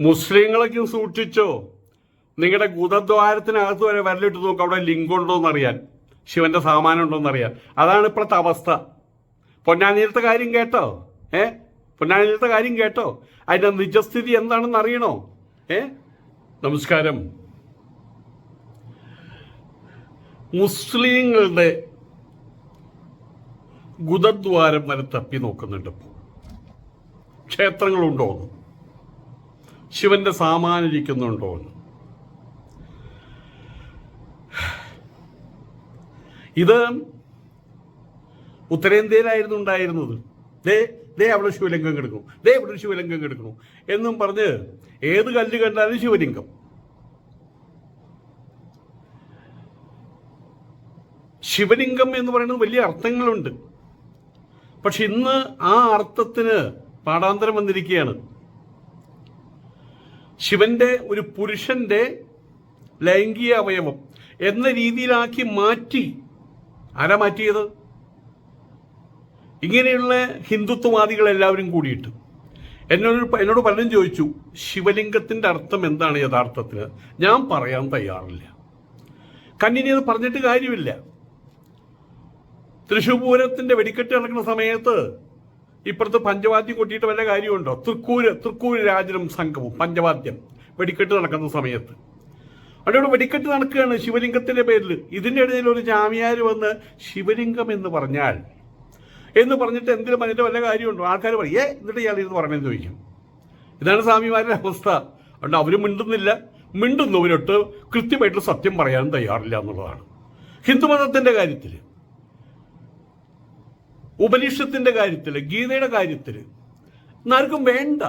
മുസ്ലിങ്ങളൊക്കെ സൂക്ഷിച്ചോ? നിങ്ങളുടെ ഗുദദ്വാരത്തിനകത്ത് വരെ വരലിട്ട് നോക്കും അവിടെ ലിങ്ക് ഉണ്ടോ എന്നറിയാൻ ശിവന്റെ സാമാനം ഉണ്ടോ എന്നറിയാൻ അതാണ് ഇപ്പോഴത്തെ അവസ്ഥ. പൊന്നാനിയിലത്തെ കാര്യം കേട്ടോ? ഏ? പൊന്നാനിയിലത്തെ കാര്യം കേട്ടോ? അതിന്റെ നിജസ്ഥിതി എന്താണെന്ന് അറിയണോ? ഏ? നമസ്കാരം. മുസ്ലിങ്ങളുടെ ഗുദദ്വാരം വരെ തപ്പി നോക്കുന്നുണ്ട് ക്ഷേത്രങ്ങളുണ്ടോ എന്ന് ശിവന്റെ സാമാനിരിക്കുന്നുണ്ടോ എന്ന്. ഇത് ഉത്തരേന്ത്യയിലായിരുന്നു ഉണ്ടായിരുന്നത്. ദേ ദേ അവിടെ ശിവലിംഗം കെടുക്കണം ദേ ഇവിടെ ശിവലിംഗം കെടുക്കണം എന്നും പറഞ്ഞ് ഏത് കല്ല് കണ്ടാലും ശിവലിംഗം. ശിവലിംഗം എന്ന് പറയുന്നത് വലിയ അർത്ഥങ്ങളുണ്ട്. പക്ഷെ ഇന്ന് ആ അർത്ഥത്തിന് പാഠാന്തരം വന്നിരിക്കുകയാണ്. ശിവന്റെ ഒരു പുരുഷന്റെ ലൈംഗിക അവയവം എന്ന രീതിയിലാക്കി മാറ്റി. ആരാ മാറ്റിയത്? ഇങ്ങനെയുള്ള ഹിന്ദുത്വവാദികൾ എല്ലാവരും കൂടിയിട്ട്. എന്നോട് എന്നോട് പലരും ചോദിച്ചു ശിവലിംഗത്തിന്റെ അർത്ഥം എന്താണ് യഥാർത്ഥത്തിൽ ഞാൻ പറയാൻ തയ്യാറില്ല. കണ്ണിനി അത് പറഞ്ഞിട്ട് കാര്യമില്ല. തൃശ്ശൂർ പൂരത്തിന്റെ വെടിക്കെട്ട് നടക്കുന്ന സമയത്ത് ഇപ്പുറത്ത് പഞ്ചവാദ്യം കൊട്ടിയിട്ട് വല്ല കാര്യമുണ്ടോ? തൃക്കൂര് തൃക്കൂര് രാജനും സംഘവും പഞ്ചവാദ്യം. വെടിക്കെട്ട് നടക്കുന്ന സമയത്ത്. അവിടെ വെടിക്കെട്ട് നടക്കുകയാണ് ശിവലിംഗത്തിന്റെ പേരിൽ ഇതിന്റെ ഇടയിൽ ഒരു ജാമ്യാർ വന്ന് ശിവലിംഗം എന്ന് പറഞ്ഞാൽ എന്ന് പറഞ്ഞിട്ട് എന്തിനും പറഞ്ഞിട്ട് വല്ല കാര്യമുണ്ടോ? ആൾക്കാർ പറയും ഏ എന്നിട്ട് ഇയാൾ ഇത് പറഞ്ഞെന്ന് ചോദിക്കും. ഇതാണ് സ്വാമിമാരുടെ അവസ്ഥ. അതുകൊണ്ട് അവർ മിണ്ടുന്നില്ല. മിണ്ടുന്നവരൊട്ട് കൃത്യമായിട്ട് സത്യം പറയാനും തയ്യാറില്ല എന്നുള്ളതാണ്. ഹിന്ദുമതത്തിന്റെ കാര്യത്തിൽ ഉപനിഷത്തിന്റെ കാര്യത്തിൽ ഗീതയുടെ കാര്യത്തിൽ ആർക്കും വേണ്ട.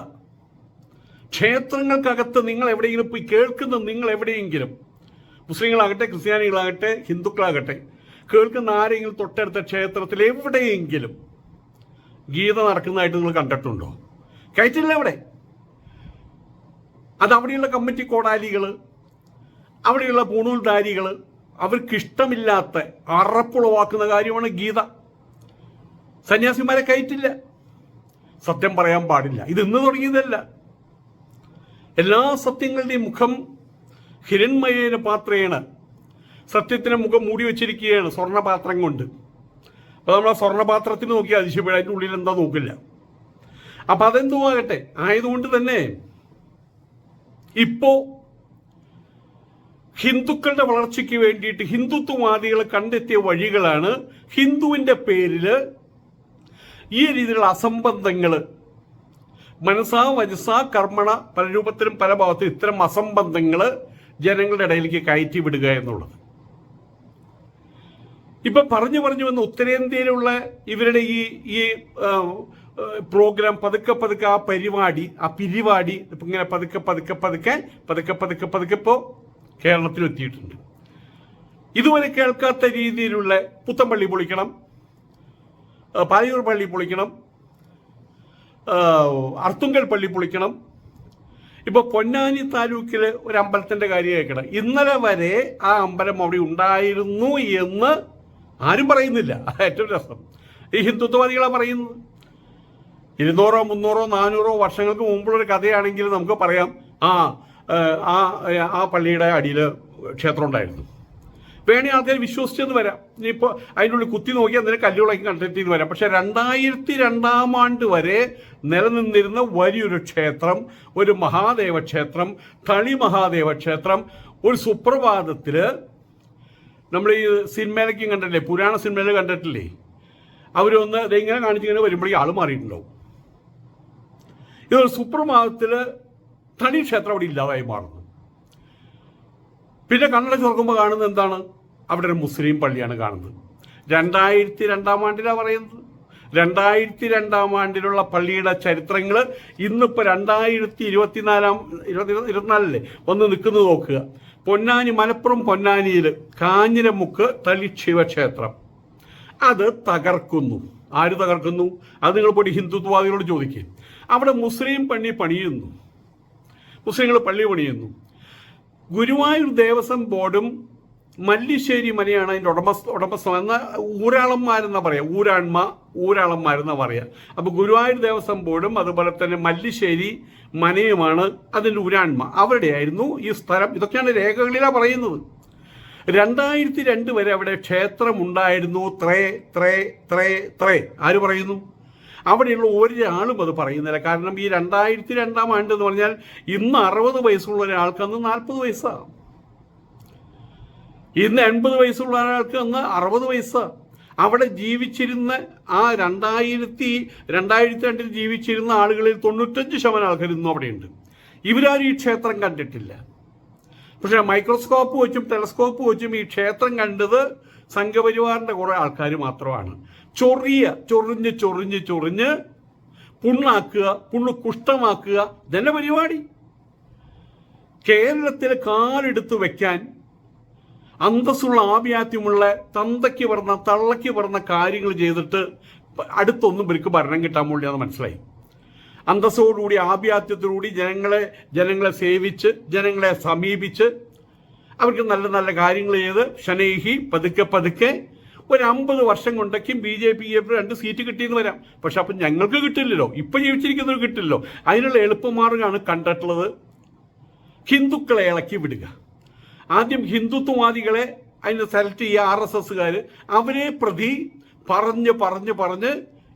ക്ഷേത്രങ്ങൾക്കകത്ത് നിങ്ങൾ എവിടെയെങ്കിലും പോയി കേൾക്കുന്ന നിങ്ങൾ എവിടെയെങ്കിലും മുസ്ലിങ്ങളാകട്ടെ ക്രിസ്ത്യാനികളാകട്ടെ ഹിന്ദുക്കളാകട്ടെ കേൾക്കുന്ന ആരെങ്കിലും തൊട്ടടുത്ത ക്ഷേത്രത്തിൽ എവിടെയെങ്കിലും ഗീത നടക്കുന്നതായിട്ട് നിങ്ങൾ കണ്ടിട്ടുണ്ടോ? കയറ്റില്ല അവിടെ? അത് അവിടെയുള്ള കമ്മിറ്റി കോടാലികൾ അവിടെയുള്ള പൂണൂൽധാരികൾ അവർക്കിഷ്ടമില്ലാത്ത അറപ്പുളവാക്കുന്ന കാര്യമാണ് ഗീത. സന്യാസിമാരെ കയറ്റില്ല. സത്യം പറയാൻ പാടില്ല. ഇത് ഇന്ന് തുടങ്ങിയതല്ല. എല്ലാ സത്യങ്ങളുടെയും മുഖം ഹിരൺമയേന പാത്രേണ്. സത്യത്തിന് മുഖം മൂടി വെച്ചിരിക്കുകയാണ് സ്വർണപാത്രം കൊണ്ട്. അപ്പോൾ നമ്മൾ ആ സ്വർണപാത്രത്തിന് നോക്കി അതിശയപ്പെടും. അതിന്റെ ഉള്ളിൽ എന്താ നോക്കില്ല. അപ്പം അതെന്തോ ആകട്ടെ ആയതുകൊണ്ട് തന്നെ ഇപ്പോ ഹിന്ദുക്കളുടെ വളർച്ചയ്ക്ക് വേണ്ടിയിട്ട് ഹിന്ദുത്വവാദികൾ കണ്ടെത്തിയ വഴികളാണ് ഹിന്ദുവിന്റെ പേരിൽ ഈ രീതിയിലുള്ള അസംബന്ധങ്ങൾ മനസ്സാ വജസാ കർമ്മണ പല രൂപത്തിലും പല ഭാഗത്തും ഇത്തരം അസംബന്ധങ്ങൾ ജനങ്ങളുടെ ഇടയിലേക്ക് കയറ്റി വിടുക എന്നുള്ളത്. ഇപ്പൊ പറഞ്ഞു പറഞ്ഞു വന്ന ഉത്തരേന്ത്യയിലുള്ള ഇവരുടെ ഈ ഈ പ്രോഗ്രാം പതുക്കെ പതുക്കെ ആ പരിപാടി ആ പിരിവാടി ഇപ്പൊ ഇങ്ങനെ പതുക്കെ പതുക്കെ പതുക്കെ പതുക്കെ പതുക്കെ പതുക്കെ കേരളത്തിൽ എത്തിയിട്ടുണ്ട് ഇതുവരെ കേൾക്കാത്ത രീതിയിലുള്ള പുത്തമ്പള്ളി പൊളിക്കണം. പാലയൂർ പള്ളി പൊളിക്കണം. അർത്തുങ്കൽ പള്ളി പൊളിക്കണം. ഇപ്പോൾ പൊന്നാനി താലൂക്കിലെ ഒരു അമ്പലത്തിന്റെ കാര്യം കേൾക്കണം. ഇന്നലെ വരെ ആ അമ്പലം അവിടെ ഉണ്ടായിരുന്നു എന്ന് ആരും പറയുന്നില്ല. ഏറ്റവും രസം. ഈ ഹിന്ദുത്വവാദികളാണ് പറയുന്നത്. ഇരുന്നൂറോ മുന്നൂറോ നാനൂറോ വർഷങ്ങൾക്ക് മുമ്പുള്ളൊരു കഥയാണെങ്കിൽ നമുക്ക് പറയാം. ആ ആ പള്ളിയുടെ അടിയിൽ ക്ഷേത്രം ഉണ്ടായിരുന്നു. വേണേ ആൾക്കാർ വിശ്വസിച്ചെന്ന് വരാം. ഇപ്പോൾ അതിന്റെ ഉള്ളിൽ കുത്തി നോക്കി അതിന് കല്ലുകളൊക്കെ കണ്ടെത്തിയെന്ന് വരാം. പക്ഷെ രണ്ടായിരത്തി രണ്ടാം ആണ്ട് വരെ നിലനിന്നിരുന്ന വലിയൊരു ക്ഷേത്രം ഒരു മഹാദേവ ക്ഷേത്രം തളി മഹാദേവ ക്ഷേത്രം ഒരു സുപ്രഭാതത്തിൽ നമ്മൾ ഈ സിനിമയിലൊക്കെ കണ്ടിട്ടില്ലേ? പുരാണ സിനിമയിൽ കണ്ടിട്ടില്ലേ? അവരൊന്ന് ഇതെങ്ങനെ കാണിച്ചിങ്ങനെ വരുമ്പോഴേക്കും ആൾ മാറിയിട്ടുണ്ടാവും. ഇതൊരു സുപ്രഭാതത്തിൽ തളി ക്ഷേത്രം അവിടെ ഇല്ലാതായി മാറുന്നു. പിന്നെ കണ്ണട തുറക്കുമ്പോൾ കാണുന്നത് എന്താണ്? അവിടെ ഒരു മുസ്ലിം പള്ളിയാണ് കാണുന്നത്. രണ്ടായിരത്തി രണ്ടാം ആണ്ടിലാണ് പറയുന്നത്. രണ്ടായിരത്തി രണ്ടാം ആണ്ടിലുള്ള പള്ളിയുടെ ചരിത്രങ്ങൾ ഇന്നിപ്പോൾ രണ്ടായിരത്തി ഇരുപത്തിനാലാം ഇരുപത്തി ഇരുപത്തിനാലല്ലേ? ഒന്ന് നിൽക്കുന്നത് നോക്കുക. പൊന്നാനി മലപ്പുറം പൊന്നാനിയിൽ കാഞ്ഞിരമുക്ക് തളി ശിവക്ഷേത്രം. അത് തകർക്കുന്നു. ആര് തകർക്കുന്നു? അത് നിങ്ങൾ പോയി ഹിന്ദുത്വവാദികളോട് ചോദിക്കും. അവിടെ മുസ്ലിം പള്ളി പണിയുന്നു. മുസ്ലിങ്ങൾ പള്ളി പണിയുന്നു. ഗുരുവായൂർ ദേവസ്വം ബോർഡും മല്ലിശ്ശേരി മനയാണ് അതിന്റെ ഉടമസ്ഥ ഉടമസ്ഥ എന്ന ഊരാളന്മാരെന്ന പറയാം. ഊരാൺമ ഊരാളന്മാരെന്ന പറയാം. അപ്പോൾ ഗുരുവായൂർ ദേവസ്വം ബോർഡും അതുപോലെ തന്നെ മല്ലിശ്ശേരി മനയുമാണ് അതിന്റെ ഊരാൺമ അവരുടെയായിരുന്നു ഈ സ്ഥലം. ഇതൊക്കെയാണ് രേഖകളിലാണ് പറയുന്നത്. രണ്ടായിരത്തി രണ്ട് വരെ അവിടെ ക്ഷേത്രമുണ്ടായിരുന്നു. ത്രേ ത്രേ ത്രേ ത്രേ. ആര് പറയുന്നു? അവിടെയുള്ള ഒരാളും അത് പറയുന്നില്ല. കാരണം ഈ രണ്ടായിരത്തി രണ്ടാം ആണ്ട് എന്ന് പറഞ്ഞാൽ ഇന്ന് അറുപത് വയസ്സുള്ള ഒരാൾക്ക് അന്ന് നാൽപ്പത് വയസ്സാണ്. ഇന്ന് എൺപത് വയസ്സുള്ള ഒരാൾക്ക് അന്ന് അറുപത് വയസ്സാണ് അവിടെ ജീവിച്ചിരുന്ന ആ രണ്ടായിരത്തി രണ്ടായിരത്തി രണ്ടിൽ ജീവിച്ചിരുന്ന ആളുകളിൽ തൊണ്ണൂറ്റഞ്ച് ശതമാനം ആൾക്കാർ ഇന്നും അവിടെയുണ്ട്. ഇവരാരും ഈ ക്ഷേത്രം കണ്ടിട്ടില്ല. പക്ഷേ മൈക്രോസ്കോപ്പ് വെച്ചും ടെലസ്കോപ്പ് വെച്ചും ഈ ക്ഷേത്രം കണ്ടത് സംഘപരിവാറിന്റെ കുറേ ആൾക്കാർ മാത്രമാണ്. ചൊറിയ ചൊറിഞ്ഞ് ചൊറിഞ്ഞ് ചൊറിഞ്ഞ് പുണ്ണാക്കുക പുണ്ണ് കുഷ്ഠമാക്കുക. ഇതന്നെ പരിപാടി. കേരളത്തിൽ കാലെടുത്ത് വെക്കാൻ അന്തസ്സുള്ള ആഭ്യാത്യമുള്ള തന്തയ്ക്ക് പറഞ്ഞ തള്ളയ്ക്ക് പറഞ്ഞ കാര്യങ്ങൾ ചെയ്തിട്ട് അടുത്തൊന്നും ഇവർക്ക് ഭരണം കിട്ടാൻ വേണ്ടിയാന്ന് മനസ്സിലായി. അന്തസ്സോടുകൂടി ആഭ്യാത്യത്തോടുകൂടി ജനങ്ങളെ ജനങ്ങളെ സേവിച്ച് ജനങ്ങളെ സമീപിച്ച് അവർക്ക് നല്ല നല്ല കാര്യങ്ങൾ ചെയ്ത് ഷനേഹി പതുക്കെ പതുക്കെ ഒരു അമ്പത് വർഷം കൊണ്ടൊക്കെയും ബി ജെ പി രണ്ട് സീറ്റ് കിട്ടിയെന്ന് വരാം. പക്ഷെ അപ്പം ഞങ്ങൾക്ക് കിട്ടില്ലല്ലോ. ഇപ്പം ജീവിച്ചിരിക്കുന്നവർ കിട്ടില്ലല്ലോ. അതിനുള്ള എളുപ്പമാർഗമാണ് കണ്ടിട്ടുള്ളത്. ഹിന്ദുക്കളെ ഇളക്കി വിടുക. ആദ്യം ഹിന്ദുത്വവാദികളെ അതിനെ സെലക്ട് ചെയ്യുക ആർ എസ് എസ്സുകാർ അവരെ പ്രതി പറഞ്ഞ് പറഞ്ഞ് പറഞ്ഞ്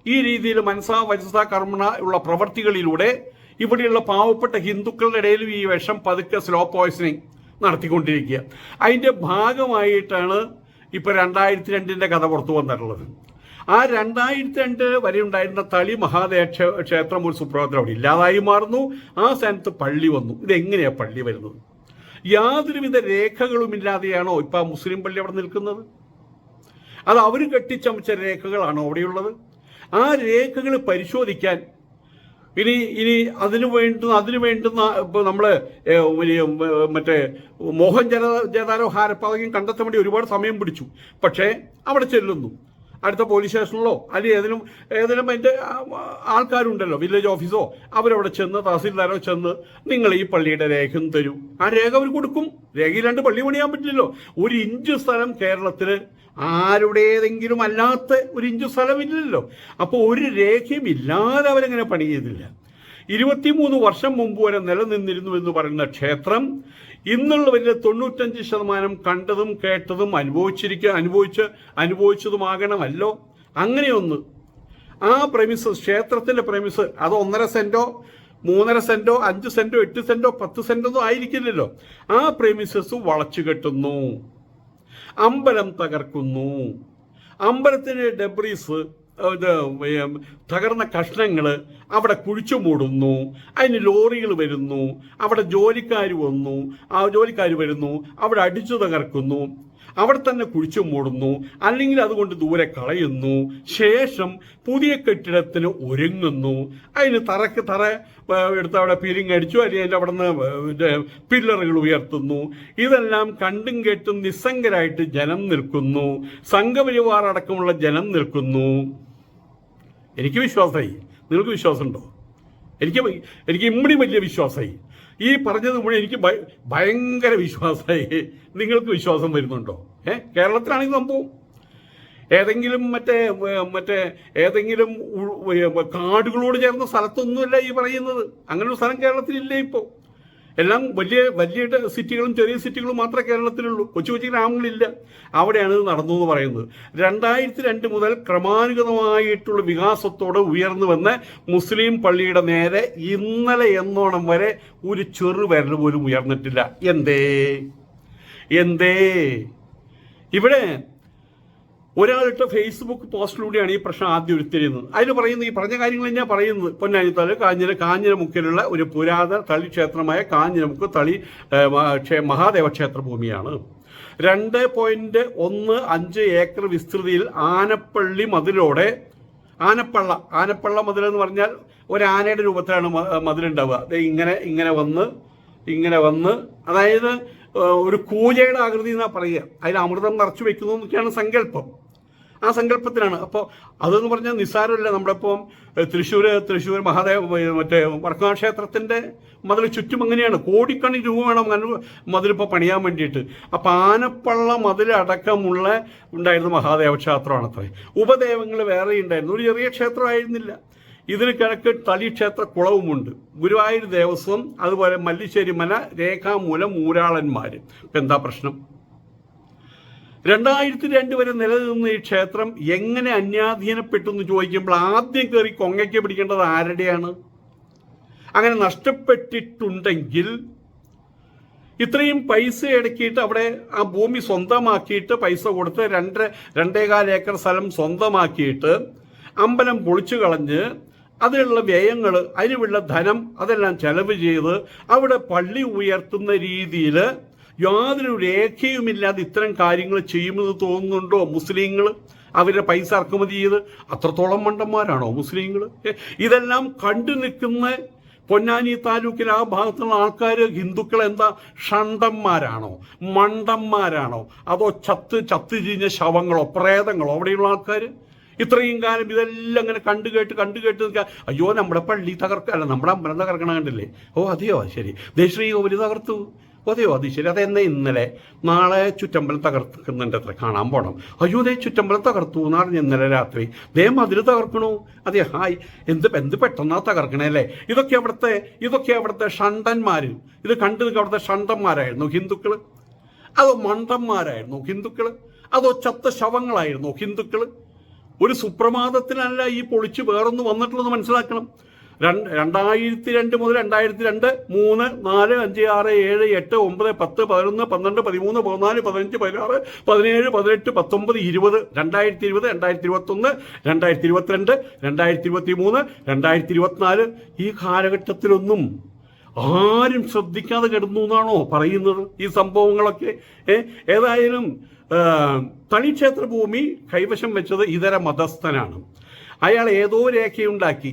ഈ രീതിയിൽ മനസ്സാ വരിസാ കർമ്മണ ഉള്ള പ്രവർത്തികളിലൂടെ ഇവിടെയുള്ള പാവപ്പെട്ട ഹിന്ദുക്കളുടെ ഇടയിലും ഈ വേഷം പതുക്കെ സ്ലോ പോയ്സണിങ് നടത്തിക്കൊണ്ടിരിക്കുക. അതിന്റെ ഭാഗമായിട്ടാണ് ഇപ്പോൾ രണ്ടായിരത്തി രണ്ടിന്റെ കഥ പുറത്തു വന്നിട്ടുള്ളത്. ആ രണ്ടായിരത്തി രണ്ട് വരെ ഉണ്ടായിരുന്ന തളി മഹാദേവ ക്ഷേ- ക്ഷേത്രം ഒരു സുപ്രഭാതത്തിൽ അവിടെ ഇല്ലാതായി മാറുന്നു. ആ സ്ഥാനത്ത് പള്ളി വന്നു. ഇതെങ്ങനെയാണ് പള്ളി വരുന്നത്? യാതൊരുവിധ രേഖകളുമില്ലാതെയാണോ ഇപ്പം ആ മുസ്ലിം പള്ളി അവിടെ നിൽക്കുന്നത്? അത് അവർ കെട്ടിച്ചമച്ച രേഖകളാണോ അവിടെയുള്ളത്? ആ രേഖകൾ പരിശോധിക്കാൻ ഇനി ഇനി അതിന് വേണ്ടുന്ന അതിന് വേണ്ടുന്ന ഇപ്പോൾ നമ്മൾ മറ്റേ മോഹൻ ജല ജലാരോഹാര പതകം കണ്ടെത്താൻ വേണ്ടി ഒരുപാട് സമയം പിടിച്ചു. പക്ഷേ അവിടെ ചെല്ലുന്നു. അടുത്ത പോലീസ് സ്റ്റേഷനിലോ അല്ലെങ്കിൽ ഏതെങ്കിലും ഏതെങ്കിലും അതിന്റെ ആൾക്കാരുണ്ടല്ലോ വില്ലേജ് ഓഫീസോ അവരവിടെ ചെന്ന് തഹസീൽദാരോ ചെന്ന് നിങ്ങൾ ഈ പള്ളിയുടെ രേഖ തരൂ. ആ രേഖ അവർ കൊടുക്കും. രേഖയിലാണ്ട് പള്ളി പണിയാൻ പറ്റില്ലല്ലോ. ഒരു ഇഞ്ച് സ്ഥലം കേരളത്തിൽ ആരുടേതെങ്കിലും അല്ലാത്ത ഒരു ഇഞ്ച് സ്ഥലമില്ലല്ലോ അപ്പോൾ ഒരു രേഖയും ഇല്ലാതെ അവരെങ്ങനെ പണി ചെയ്തില്ല. ഇരുപത്തിമൂന്ന് വർഷം മുമ്പ് വരെ നിലനിന്നിരുന്നു എന്ന് പറയുന്ന ക്ഷേത്രം ഇന്നുള്ളവരിൽ തൊണ്ണൂറ്റഞ്ച് ശതമാനം കണ്ടതും കേട്ടതും അനുഭവിച്ചിരിക്കുക അനുഭവിച്ച് അനുഭവിച്ചതുമാകണമല്ലോ. അങ്ങനെയൊന്ന്. ആ പ്രമിസ് ക്ഷേത്രത്തിന്റെ പ്രമിസ് അത് ഒന്നര സെന്റോ മൂന്നര സെന്റോ അഞ്ച് സെന്റോ എട്ട് സെന്റോ പത്ത് സെന്റോ ആയിരിക്കില്ലല്ലോ. ആ പ്രമിസസ് വളച്ചു കെട്ടുന്നു. അമ്പലം തകർക്കുന്നു. അമ്പലത്തിന്റെ ഡെബ്രീസ് തകർന്ന കഷ്ണങ്ങൾ അവിടെ കുഴിച്ചു മൂടുന്നു. അതിന് ലോറികൾ വരുന്നു. അവിടെ ജോലിക്കാർ വന്നു. ആ ജോലിക്കാർ വരുന്നു. അവിടെ അടിച്ചു തകർക്കുന്നു. അവിടെ തന്നെ കുഴിച്ചു മൂടുന്നു. അല്ലെങ്കിൽ അതുകൊണ്ട് ദൂരെ കളയുന്നു. ശേഷം പുതിയ കെട്ടിടത്തിന് ഒരുങ്ങുന്നു. അതിന് തറക്ക് തറ എടുത്ത് അവിടെ പിരിങ്ങടിച്ചു അല്ലെങ്കിൽ അവിടെ നിന്ന് പില്ലറുകൾ ഉയർത്തുന്നു. ഇതെല്ലാം കണ്ടും കേട്ടും നിസ്സംഗരായിട്ട് ജനം നിൽക്കുന്നു. സംഘപരിവാർ അടക്കമുള്ള ജനം നിൽക്കുന്നു. എനിക്ക് വിശ്വാസമായി. നിങ്ങൾക്ക് വിശ്വാസമുണ്ടോ? എനിക്ക് എനിക്ക് ഇമ്മടി വലിയ വിശ്വാസമായി. ഈ പറഞ്ഞത് മുഴുവൻ എനിക്ക് ഭയങ്കര വിശ്വാസമായി. നിങ്ങൾക്ക് വിശ്വാസം വരുന്നുണ്ടോ? ഏ? കേരളത്തിലാണെങ്കിൽ സംഭവം. ഏതെങ്കിലും മറ്റേ മറ്റേ ഏതെങ്കിലും കാടുകളോട് ചേർന്ന സ്ഥലത്തൊന്നുമല്ല ഈ പറയുന്നത്. അങ്ങനെ ഒരു സ്ഥലം കേരളത്തിലില്ല ഇപ്പോൾ എല്ലാം വലിയ വലിയ സിറ്റികളും ചെറിയ സിറ്റികളും മാത്രമേ കേരളത്തിലുള്ളൂ. കൊച്ചു കൊച്ചു ഗ്രാമങ്ങളില്ല. അവിടെയാണ് ഇത് നടന്നു എന്ന് പറയുന്നത്. രണ്ടായിരത്തി രണ്ട് മുതൽ ക്രമാനുഗതമായിട്ടുള്ള വികാസത്തോടെ ഉയർന്നു വന്ന മുസ്ലിം പള്ളിയുടെ നേരെ ഇന്നലെ എന്നോണം വരെ ഒരു ചെറുവിരൽ പോലും ഉയർന്നിട്ടില്ല. എന്തേ? എന്തേ? ഇവിടെ ഒരാളിട്ട ഫേസ്ബുക്ക് പോസ്റ്റിലൂടെയാണ് ഈ പ്രശ്നം ആദ്യം ഉരുത്തിരിയുന്നത്. അതിന് പറയുന്നത് ഈ പറഞ്ഞ കാര്യങ്ങൾ തന്നെയാണ് പറയുന്നത്. പൊന്നാനിത്താൽ കാഞ്ഞിര കാഞ്ഞിരമുക്കിലുള്ള ഒരു പുരാതന തളി ക്ഷേത്രമായ കാഞ്ഞിരമുക്ക് തളി മഹാദേവ ക്ഷേത്ര ഭൂമിയാണ് രണ്ട് പോയിന്റ് ഒന്ന് അഞ്ച് ഏക്കർ വിസ്തൃതിയിൽ ആനപ്പള്ളി മതിലോടെ ആനപ്പള്ള ആനപ്പള്ള മതിൽ എന്ന് പറഞ്ഞാൽ ഒരു ആനയുടെ രൂപത്തിലാണ് മതിലുണ്ടാവുക ഇങ്ങനെ ഇങ്ങനെ വന്ന് ഇങ്ങനെ വന്ന് അതായത് ഒരു കൂലയുടെ ആകൃതി എന്നാ പറയുക. അതിൽ അമൃതം നിറച്ചു വെക്കുന്നു എന്നൊക്കെയാണ് സങ്കല്പം. ആ സങ്കല്പത്തിലാണ്. അപ്പോൾ അതെന്ന് പറഞ്ഞാൽ നിസ്സാരമല്ല. നമ്മുടെ ഇപ്പം തൃശ്ശൂർ തൃശ്ശൂർ മഹാദേവ മറ്റേ വർക്കാ ക്ഷേത്രത്തിന്റെ മതിൽ ചുറ്റും അങ്ങനെയാണ്. കോടിക്കണി രൂപ വേണം മതിലിപ്പോൾ പണിയാൻ വേണ്ടിയിട്ട്. അപ്പം ആനപ്പള്ള മതിലടക്കമുള്ള ഉണ്ടായിരുന്ന മഹാദേവ ക്ഷേത്രമാണ് അത്ര. ഉപദേവങ്ങൾ വേറെ ഉണ്ടായിരുന്നു. ഒരു ചെറിയ ക്ഷേത്രമായിരുന്നില്ല. ഇതിന് കിഴക്ക് തളി ക്ഷേത്ര കുളവുമുണ്ട്. ഗുരുവായൂർ ദേവസ്വം അതുപോലെ മല്ലിശ്ശേരി മല രേഖാമൂലം ഊരാളന്മാർ ഇപ്പം എന്താ പ്രശ്നം? രണ്ടായിരത്തി രണ്ട് വരെ നിലനിന്ന ഈ ക്ഷേത്രം എങ്ങനെ അന്യാധീനപ്പെട്ടു എന്ന് ചോദിക്കുമ്പോൾ ആദ്യം കയറി കൊങ്ങയ്ക്ക് പിടിക്കേണ്ടത് ആരുടെയാണ്? അങ്ങനെ നഷ്ടപ്പെട്ടിട്ടുണ്ടെങ്കിൽ ഇത്രയും പൈസ ഇടക്കിയിട്ട് അവിടെ ആ ഭൂമി സ്വന്തമാക്കിയിട്ട് പൈസ കൊടുത്ത് രണ്ട് രണ്ടേകാൽ ഏക്കർ സ്ഥലം സ്വന്തമാക്കിയിട്ട് അമ്പലം പൊളിച്ചു കളഞ്ഞ് അതിനുള്ള വ്യയങ്ങൾ അതിനുള്ള ധനം അതെല്ലാം ചെലവ് ചെയ്ത് അവിടെ പള്ളി ഉയർത്തുന്ന രീതിയിൽ യാതൊരു രേഖയുമില്ലാതെ ഇത്തരം കാര്യങ്ങൾ ചെയ്യുമെന്ന് തോന്നുന്നുണ്ടോ മുസ്ലിങ്ങൾ അവരുടെ പൈസ ഇറക്കുമതി ചെയ്ത് അത്രത്തോളം മണ്ടന്മാരാണോ മുസ്ലിങ്ങൾ ഇതെല്ലാം കണ്ടു നിൽക്കുന്ന പൊന്നാനി താലൂക്കിലെ ആ ഭാഗത്തുള്ള ആൾക്കാർ ഹിന്ദുക്കൾ എന്താ? ഷണ്ടന്മാരാണോ? മണ്ടന്മാരാണോ? അതോ ചത്ത് ചത്ത് ചീഞ്ഞ ശവങ്ങളോ പ്രേതങ്ങളോ അവിടെയുള്ള ആൾക്കാർ ഇത്രയും കാലം ഇതെല്ലാം ഇങ്ങനെ കണ്ടു കേട്ട് കണ്ടു കേട്ട് നിൽക്കുക അയ്യോ നമ്മുടെ പള്ളി തകർക്കല്ല നമ്മുടെ അമ്പലം തകർക്കണ കണ്ടില്ലേ? ഓ അതെയോ? ശരി. ദേശീയ ഒരു തകർത്തു. അതെയോ അത് ശരി അതെന്നെ ഇന്നലെ നാളെ ചുറ്റമ്പലം തകർക്കുന്നുണ്ട് അത്ര കാണാൻ പോണം. അയ്യോ ദേ ചുറ്റമ്പലം തകർത്തു എന്ന് പറഞ്ഞ് ഇന്നലെ രാത്രി. ദേ മതിൽ തകർക്കണു. അതെ ഹായ്. എന്ത് എന്ത് പെട്ടെന്നാ തകർക്കണേ ഇതൊക്കെ അവിടുത്തെ ഇതൊക്കെ അവിടുത്തെ ഷണ്ടന്മാർ ഇത് കണ്ടു നിൽക്കുക അവിടുത്തെ ഷണ്ടന്മാരായിരുന്നു ഹിന്ദുക്കൾ. അതോ മണ്ടന്മാരായിരുന്നു ഹിന്ദുക്കൾ? അതോ ചത്ത ശവങ്ങളായിരുന്നു ഹിന്ദുക്കൾ? ഒരു സുപ്രഭാതത്തിനല്ല ഈ പൊളിച്ച് വേറൊന്ന് വന്നിട്ടുള്ളത് മനസ്സിലാക്കണം. രണ്ട് രണ്ടായിരത്തി രണ്ട് മുതൽ രണ്ടായിരത്തി രണ്ട് മൂന്ന് നാല് അഞ്ച് ആറ് ഏഴ് എട്ട് ഒമ്പത് പത്ത് പതിനൊന്ന് പന്ത്രണ്ട് പതിമൂന്ന് പതിനാല് പതിനഞ്ച് പതിനാറ് പതിനേഴ് പതിനെട്ട് പത്തൊമ്പത് ഇരുപത് രണ്ടായിരത്തി ഇരുപത് രണ്ടായിരത്തി ഇരുപത്തൊന്ന് രണ്ടായിരത്തി ഇരുപത്തിരണ്ട് രണ്ടായിരത്തി ഇരുപത്തി മൂന്ന് രണ്ടായിരത്തി ഇരുപത്തിനാല് ഈ കാലഘട്ടത്തിലൊന്നും ആരും ശ്രദ്ധിക്കാതെ കിടന്നു എന്നാണോ പറയുന്നത് ഈ സംഭവങ്ങളൊക്കെ? ഏതായാലും തളിക്ഷേത്ര ഭൂമി കൈവശം വെച്ചത് ഇതര മതസ്ഥനാണ്. അയാൾ ഏതോ രേഖയുണ്ടാക്കി.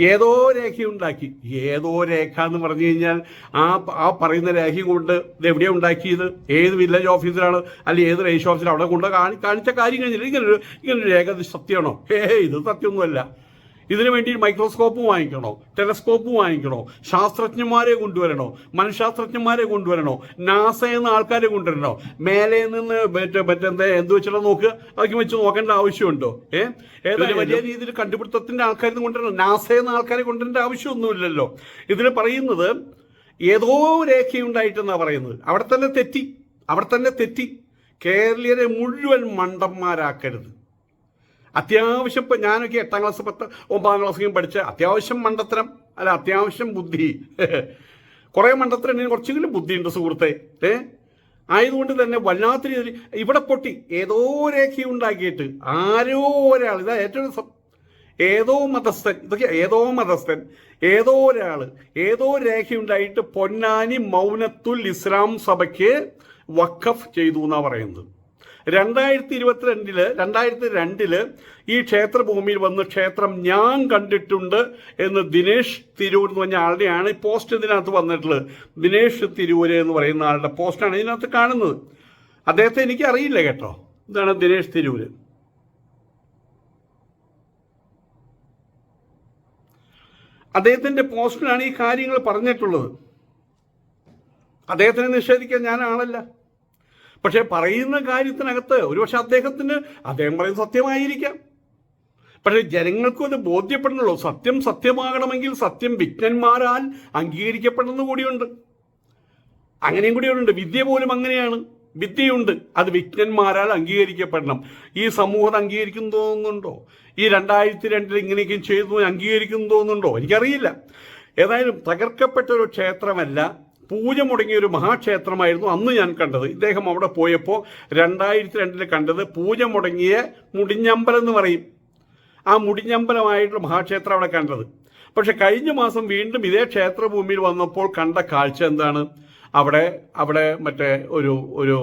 ഏതോ രേഖയുണ്ടാക്കി. ഏതോ രേഖ എന്ന് പറഞ്ഞു കഴിഞ്ഞാൽ ആ ആ പറയുന്ന രേഖ കൊണ്ട് ഇത് എവിടെയാണ് ഉണ്ടാക്കിയത്? ഏത് വില്ലേജ് ഓഫീസിലാണ് അല്ലെങ്കിൽ ഏത് രജിസ്റ്റർ ഓഫീസിലാണ് അവിടെ കൊണ്ട് കാണി കാണിച്ച കാര്യം കഴിഞ്ഞില്ല? ഇങ്ങനൊരു ഇങ്ങനൊരു രേഖ സത്യമാണോ? ഏ ഇത് സത്യമൊന്നുമല്ല. ഇതിനു വേണ്ടി മൈക്രോസ്കോപ്പ് വാങ്ങിക്കണോ? ടെലസ്കോപ്പ് വാങ്ങിക്കണോ? ശാസ്ത്രജ്ഞന്മാരെ കൊണ്ടുവരണോ? മനഃശാസ്ത്രജ്ഞന്മാരെ കൊണ്ടുവരണോ? നാസ എന്ന ആൾക്കാരെ കൊണ്ടുവരണോ? മേലെ നിന്ന് മറ്റേ മറ്റെന്താ എന്ത് വെച്ചിട്ടാ നോക്കുക അതൊക്കെ വെച്ച് നോക്കേണ്ട ആവശ്യമുണ്ടോ? ഏഹ് ഏതായാലും വലിയ രീതിയിൽ കണ്ടുപിടുത്തത്തിന്റെ ആൾക്കാരെ കൊണ്ടുവരണം? നാസ എന്ന ആൾക്കാരെ കൊണ്ടുവരേണ്ട ആവശ്യമൊന്നുമില്ലല്ലോ. ഇതിൽ പറയുന്നത് ഏതോ രേഖയുണ്ടായിട്ടെന്നാ പറയുന്നത്. അവിടെ തന്നെ തെറ്റി. അവിടെ തന്നെ തെറ്റി. കേരളീയരെ മുഴുവൻ മണ്ടന്മാരാക്കരുത്. അത്യാവശ്യം ഇപ്പം ഞാനൊക്കെ എട്ടാം ക്ലാസ് പത്ത് ഒമ്പതാം ക്ലാസ്സൊക്കെയും പഠിച്ച അത്യാവശ്യം മണ്ടത്തരം അല്ല അത്യാവശ്യം ബുദ്ധി. കുറേ മണ്ടത്തരം ഉണ്ടെങ്കിൽ കുറച്ചെങ്കിലും ബുദ്ധിയുണ്ട് സുഹൃത്തെ. ഏ? ആയതുകൊണ്ട് തന്നെ വല്ലാത്ത രീതിയിൽ ഇവിടെ പൊട്ടി ഏതോ രേഖ ഉണ്ടാക്കിയിട്ട് ആരോ ഒരാൾ ഇതാ ഏറ്റവും ഏതോ മതസ്ഥൻ ഇതൊക്കെ ഏതോ മതസ്ഥൻ ഏതോ ഒരാൾ ഏതോ രേഖയുണ്ടായിട്ട് പൊന്നാനി മൗനത്തുൽ ഇസ്ലാം സഭയ്ക്ക് വഖഫ് ചെയ്തു എന്നാണ് പറയുന്നത്. രണ്ടായിരത്തി ഇരുപത്തിരണ്ടിൽ രണ്ടായിരത്തി രണ്ടിൽ ഈ ക്ഷേത്രഭൂമിയിൽ വന്ന് ക്ഷേത്രം ഞാൻ കണ്ടിട്ടുണ്ട് എന്ന് ദിനേഷ് തിരൂർ എന്ന് പറഞ്ഞ ആളുടെയാണ് ഈ പോസ്റ്റ് ഇതിനകത്ത് വന്നിട്ടുള്ളത്. ദിനേഷ് തിരൂര് എന്ന് പറയുന്ന ആളുടെ പോസ്റ്റാണ് ഇതിനകത്ത് കാണുന്നത്. അദ്ദേഹത്തെ എനിക്ക് അറിയില്ല കേട്ടോ. ഇതാണ് ദിനേഷ് തിരൂര്. അദ്ദേഹത്തിന്റെ പോസ്റ്റിലാണ് ഈ കാര്യങ്ങൾ പറഞ്ഞിട്ടുള്ളത്. അദ്ദേഹത്തിനെ നിഷേധിക്കാൻ ഞാൻ ആളല്ല. പക്ഷെ പറയുന്ന കാര്യത്തിനകത്ത് ഒരുപക്ഷെ അദ്ദേഹത്തിന് അദ്ദേഹം പറയുന്നത് സത്യമായിരിക്കാം. പക്ഷെ ജനങ്ങൾക്കും അത് ബോധ്യപ്പെടണല്ലോ. സത്യം സത്യമാകണമെങ്കിൽ സത്യം വിജ്ഞന്മാരാൽ അംഗീകരിക്കപ്പെടുന്ന കൂടിയുണ്ട്. അങ്ങനെയും കൂടിയുണ്ട്. വിദ്യ പോലും അങ്ങനെയാണ്. വിദ്യയുണ്ട്. അത് വിജ്ഞന്മാരാൽ അംഗീകരിക്കപ്പെടണം. ഈ സമൂഹം അംഗീകരിക്കും തോന്നുന്നുണ്ടോ? ഈ രണ്ടായിരത്തി രണ്ടിൽ ഇങ്ങനെയൊക്കെ ചെയ്തു അംഗീകരിക്കുന്നു തോന്നുന്നുണ്ടോ? എനിക്കറിയില്ല. ഏതായാലും തകർക്കപ്പെട്ട ഒരു ക്ഷേത്രമല്ല പൂജ മുടങ്ങിയ ഒരു മഹാക്ഷേത്രമായിരുന്നു അന്ന് ഞാൻ കണ്ടത്. ഇദ്ദേഹം അവിടെ പോയപ്പോൾ രണ്ടായിരത്തി രണ്ടിൽ കണ്ടത് പൂജ മുടങ്ങിയ മുടിഞ്ഞമ്പലം എന്ന് പറയും. ആ മുടിഞ്ഞമ്പലമായിട്ടുള്ള മഹാക്ഷേത്രം അവിടെ കണ്ടത്. പക്ഷെ കഴിഞ്ഞ മാസം വീണ്ടും ഇതേ ക്ഷേത്രഭൂമിയിൽ വന്നപ്പോൾ കണ്ട കാഴ്ച എന്താണ്? അവിടെ അവിടെ മറ്റേ ഒരു ഒരു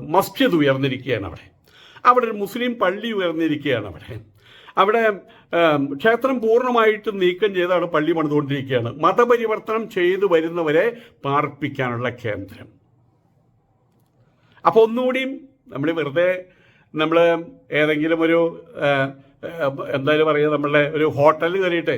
മസ്ജിദ് ഉയർന്നിരിക്കുകയാണ് അവിടെ. അവിടെ ഒരു മുസ്ലിം പള്ളി ഉയർന്നിരിക്കുകയാണ് അവിടെ. അവിടെ ക്ഷേത്രം പൂർണമായിട്ട് നീക്കം ചെയ്താണ് പള്ളി പണിതുകൊണ്ടിരിക്കുകയാണ്. മതപരിവർത്തനം ചെയ്തു വരുന്നവരെ പാർപ്പിക്കാനുള്ള കേന്ദ്രം. അപ്പോൾ ഒന്നുകൂടിയും നമ്മൾ വെറുതെ നമ്മൾ ഏതെങ്കിലും ഒരു എന്തായാലും പറയുക നമ്മളുടെ ഒരു ഹോട്ടലിൽ കയറിയിട്ട്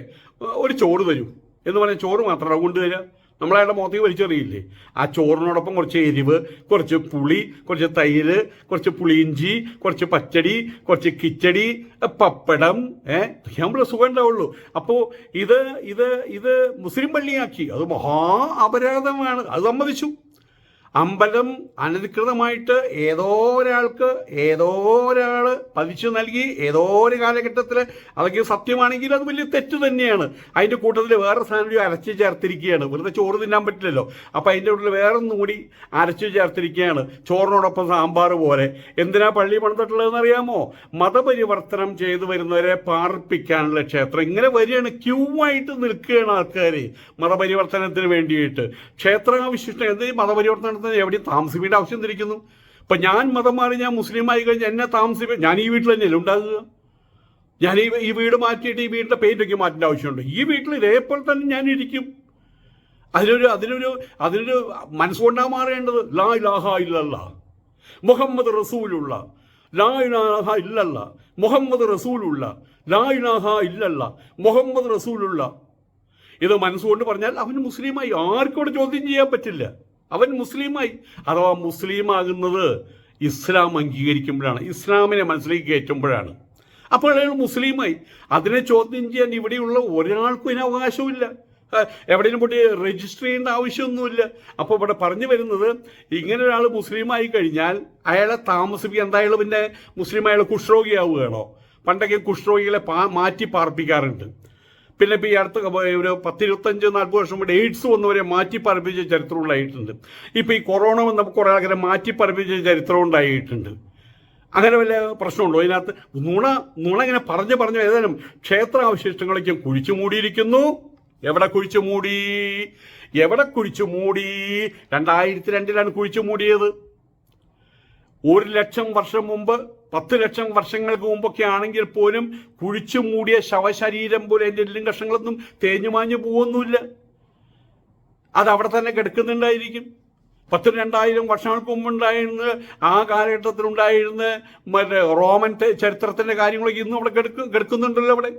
ഒരു ചോറ് തരൂ എന്ന് പറഞ്ഞാൽ ചോറ് മാത്രമാണ് കൊണ്ട് തരിക നമ്മളയാളുടെ മുഖത്തേക്ക് വലിച്ചെറിയില്ലേ? ആ ചോറിനോടൊപ്പം കുറച്ച് എരിവ് കുറച്ച് പുളി കുറച്ച് തൈര് കുറച്ച് പുളിയിഞ്ചി കുറച്ച് പച്ചടി കുറച്ച് കിച്ചടി പപ്പടം ഏഹ് നമ്മൾ സുഖം ഉണ്ടാവുള്ളൂ. അപ്പോൾ ഇത് ഇത് ഇത് മുസ്ലിം പള്ളിയാക്കി. അത് മഹാ അപരാധമാണ്. അത് സമ്മതിച്ചു. അമ്പലം അനധികൃതമായിട്ട് ഏതോ ഒരാൾക്ക് ഏതോ ഒരാൾ പതിച്ചു നൽകി ഏതോ ഒരു കാലഘട്ടത്തിൽ അതൊക്കെ സത്യമാണെങ്കിൽ അത് വലിയ തെറ്റ് തന്നെയാണ്. അതിന്റെ കൂട്ടത്തിൽ വേറെ സാധനം കൂടി അരച്ച് ചേർത്തിരിക്കുകയാണ്. വെറുതെ ചോറ് തിന്നാൻ പറ്റില്ലല്ലോ. അപ്പോൾ അതിന്റെ ഉള്ളിൽ വേറെ ഒന്നും കൂടി അരച്ച് ചേർത്തിരിക്കുകയാണ്. ചോറിനോടൊപ്പം സാമ്പാർ പോലെ. എന്തിനാ പള്ളി പണിതിട്ടുള്ളതെന്ന് അറിയാമോ? മതപരിവർത്തനം ചെയ്തു വരുന്നവരെ പാർപ്പിക്കാനുള്ള ക്ഷേത്രം. ഇങ്ങനെ വരികയാണ്. ക്യൂ ആയിട്ട് നിൽക്കുകയാണ് ആൾക്കാർ മതപരിവർത്തനത്തിന് വേണ്ടിയിട്ട്. ക്ഷേത്രാവിശിഷ്ടം എന്ത് ഈ മതപരിവർത്തനത്തിന് എവിടെയും താമസിക്കേണ്ട ആവശ്യം തിരിക്കുന്നു ഇപ്പം ഞാൻ മതം മാറി ഞാൻ മുസ്ലിം ആയി കഴിഞ്ഞാൽ എന്നെ താമസിപ്പിക്കും ഞാൻ ഈ വീട്ടിൽ തന്നെയല്ലേ ഉണ്ടാകുക? ഞാൻ ഈ ഈ വീട് മാറ്റിയിട്ട് ഈ വീടിന്റെ പെയിന്റൊക്കെ മാറ്റേണ്ട ആവശ്യമുണ്ട്. ഈ വീട്ടിൽ ഇതേപോലെ തന്നെ ഞാൻ ഇരിക്കും. അതിനൊരു അതിനൊരു അതിനൊരു മനസ്സുകൊണ്ടാണ് മാറേണ്ടത്. ലാ ഇലാഹ ഇല്ലല്ല. മുഹമ്മദ് റസൂലുള്ള. ലാ ഇലാഹ ഇല്ലല്ല. മുഹമ്മദ് റസൂലുള്ള. ലാ ഇലാഹ ഇല്ലല്ല. മുഹമ്മദ് റസൂലുള്ള. ഇത് മനസ്സുകൊണ്ട് പറഞ്ഞാൽ അവന് മുസ്ലിമായി ആർക്കോട് ചോദ്യം ചെയ്യാൻ പറ്റില്ല. അവൻ മുസ്ലിമായി. അഥവാ മുസ്ലിം ആകുന്നത് ഇസ്ലാം അംഗീകരിക്കുമ്പോഴാണ് ഇസ്ലാമിനെ മനസ്സിലേക്ക് കയറ്റുമ്പോഴാണ്. അപ്പോൾ അയാൾ മുസ്ലിമായി. അതിനെ ചോദ്യം ചെയ്യാൻ ഇവിടെയുള്ള ഒരാൾക്കും ഇതിന് അവകാശമില്ല എവിടെയും പോയി രജിസ്റ്റർ ചെയ്യേണ്ട ആവശ്യമൊന്നുമില്ല. അപ്പോൾ ഇവിടെ പറഞ്ഞു വരുന്നത് ഇങ്ങനെ ഒരാൾ മുസ്ലിമായി കഴിഞ്ഞാൽ അയാളെ താമസിപ്പിക്കുക എന്തായാലും പിന്നെ മുസ്ലിം അയാൾ കുഷ്ഠരോഗിയാവുകയാണോ? പണ്ടൊക്കെ കുഷ്ഠരോഗികളെ മാറ്റി പാർപ്പിക്കാറുണ്ട്. പിന്നെ ഇപ്പോൾ ഈ അടുത്ത ഒരു പത്തിരുപത്തഞ്ച് നാൽപ്പത് വർഷം മുമ്പ് എയ്ഡ്സ് വന്നവരെ മാറ്റി പറപ്പിച്ച ചരിത്രം ഉണ്ടായിട്ടുണ്ട്. ഇപ്പോൾ ഈ കൊറോണ വന്നപ്പോൾ കുറേ ആൾക്കാരെ മാറ്റി പറപ്പിച്ച ചരിത്രം ഉണ്ടായിട്ടുണ്ട്. അങ്ങനെ വല്ല പ്രശ്നമുണ്ടോ? ഇതിനകത്ത് നുണ നുണ ഇങ്ങനെ പറഞ്ഞ് പറഞ്ഞ് ഏതായാലും ക്ഷേത്രാവശിഷ്ടങ്ങളൊക്കെ കുഴിച്ചു മൂടിയിരിക്കുന്നു. എവിടെ കുഴിച്ചു മൂടി? എവിടെ കുഴിച്ചു മൂടി? രണ്ടായിരത്തി രണ്ടിലാണ് കുഴിച്ചു മൂടിയത്. ഒരു ലക്ഷം വർഷം മുമ്പ് പത്ത് ലക്ഷം വർഷങ്ങൾക്ക് മുമ്പൊക്കെ ആണെങ്കിൽ പോലും കുഴിച്ചു മൂടിയ ശവശരീരം പോലെ എന്റെ എല്ലും കഷ്ണങ്ങളൊന്നും തേഞ്ഞു മാഞ്ഞു പോവൊന്നുമില്ല. അത് അവിടെ തന്നെ കിടക്കുന്നുണ്ടായിരിക്കും. പത്ത് രണ്ടായിരം വർഷങ്ങൾക്ക് മുമ്പുണ്ടായിരുന്ന ആ കാലഘട്ടത്തിലുണ്ടായിരുന്ന മറ്റേ റോമൻ ചരിത്രത്തിന്റെ കാര്യങ്ങളൊക്കെ ഇന്നും അവിടെ കിടക്കും കിടക്കുന്നുണ്ടല്ലോ അവിടെ.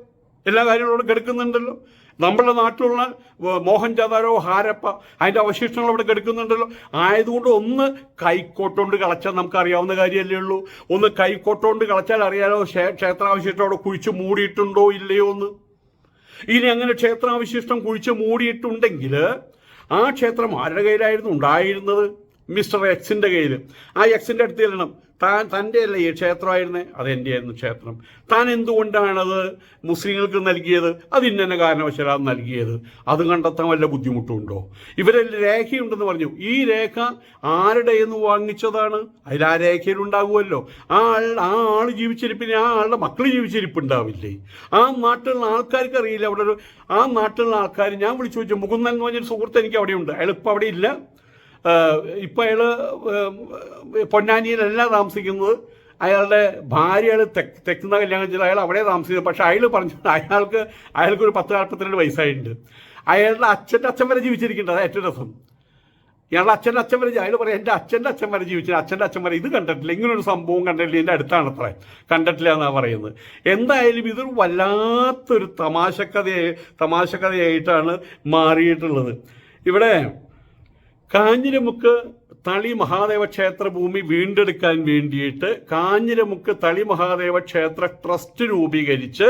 എല്ലാ കാര്യങ്ങളും അവിടെ കിടക്കുന്നുണ്ടല്ലോ. നമ്മുടെ നാട്ടിലുള്ള മോഹൻജാതാരോ ഹാരപ്പ അതിന്റെ അവശിഷ്ടങ്ങൾ അവിടെ കിടക്കുന്നുണ്ടല്ലോ. ആയതുകൊണ്ട് ഒന്ന് കൈക്കോട്ടോണ്ട് കളച്ചാൽ നമുക്ക് അറിയാവുന്ന കാര്യമല്ലേ ഉള്ളൂ. ഒന്ന് കൈക്കോട്ടോണ്ട് കളച്ചാൽ അറിയാലോ ക്ഷേ- ക്ഷേത്രാവശിഷ്ടം അവിടെ കുഴിച്ച് മൂടിയിട്ടുണ്ടോ ഇല്ലയോ എന്ന്? ഇനി അങ്ങനെ ക്ഷേത്രാവശിഷ്ടം കുഴിച്ച് മൂടിയിട്ടുണ്ടെങ്കിൽ ആ ക്ഷേത്രം ആരുടെ കയ്യിലായിരുന്നു ഉണ്ടായിരുന്നത്? മിസ്റ്റർ എക്സിന്റെ കയ്യിൽ ആ എക്സിന്റെ അടുത്ത് ചെല്ലണം. താൻ തന്റെ അല്ലേ ഈ ക്ഷേത്രമായിരുന്നേ? അത് എന്റെ ആയിരുന്നു ക്ഷേത്രം. താൻ എന്തുകൊണ്ടാണത് മുസ്ലിങ്ങൾക്ക് നൽകിയത്? അത് ഇന്ന കാരണവശാലാണ് നൽകിയത്. അത് കണ്ടെത്താൻ വല്ല ബുദ്ധിമുട്ടുണ്ടോ? ഇവരിൽ രേഖയുണ്ടെന്ന് പറഞ്ഞു. ഈ രേഖ ആരുടെ എന്ന് വാങ്ങിച്ചതാണ്? അതിൽ ആ രേഖയിൽ ഉണ്ടാകുമല്ലോ. ആ ആൾ ആ ആൾ ജീവിച്ചിരിപ്പിന് ആ ആളുടെ മക്കൾ ജീവിച്ചിരിപ്പുണ്ടാവില്ലേ? ആ നാട്ടിലുള്ള ആൾക്കാർക്ക് അറിയില്ല. അവിടെ ഒരു ആ നാട്ടിലുള്ള ആൾക്കാർ ഞാൻ വിളിച്ചു ചോദിച്ചു. മുകുന്ദൻ എന്ന് പറഞ്ഞൊരു സുഹൃത്ത് എനിക്ക് അവിടെയുണ്ട്. അയാൾ ഇപ്പം അവിടെ ഇല്ല. ഇപ്പം അയാൾ പൊന്നാനിയിലല്ല താമസിക്കുന്നത് അയാളുടെ ഭാര്യ അയാൾ തെക്ക് തെക്കുന്ന കല്യാണം ചെയ്ത് അയാൾ അവിടെ താമസിക്കുന്നത് പക്ഷെ അയാൾ പറഞ്ഞു അയാൾക്ക് അയാൾക്ക് ഒരു പത്ത് നാൽപ്പത്തിരണ്ട് വയസ്സായിട്ടുണ്ട്. അയാളുടെ അച്ഛന്റെ അച്ഛൻ വരെ ജീവിച്ചിരിക്കേണ്ടത് ഏറ്റവും രസം. ഇയാളുടെ അച്ഛന്റെ അച്ഛൻ വരെ അയാൾ പറയാം എന്റെ അച്ഛന്റെ അച്ഛൻ വരെ ജീവിച്ചു. അച്ഛന്റെ അച്ഛൻ വരെ ഇത് കണ്ടിട്ടില്ല. ഇങ്ങനൊരു സംഭവം കണ്ടിട്ടില്ല. എന്റെ അടുത്താണ് അത്ര. കണ്ടിട്ടില്ല എന്നാണ് പറയുന്നത്. എന്തായാലും ഇതൊരു വല്ലാത്തൊരു തമാശക്കഥയെ തമാശക്കഥയായിട്ടാണ് മാറിയിട്ടുള്ളത്. ഇവിടെ കാഞ്ഞിരമുക്ക് തളി മഹാദേവ ക്ഷേത്ര ഭൂമി വീണ്ടെടുക്കാൻ വേണ്ടിയിട്ട് കാഞ്ഞിരമുക്ക് തളി മഹാദേവ ക്ഷേത്ര ട്രസ്റ്റ് രൂപീകരിച്ച്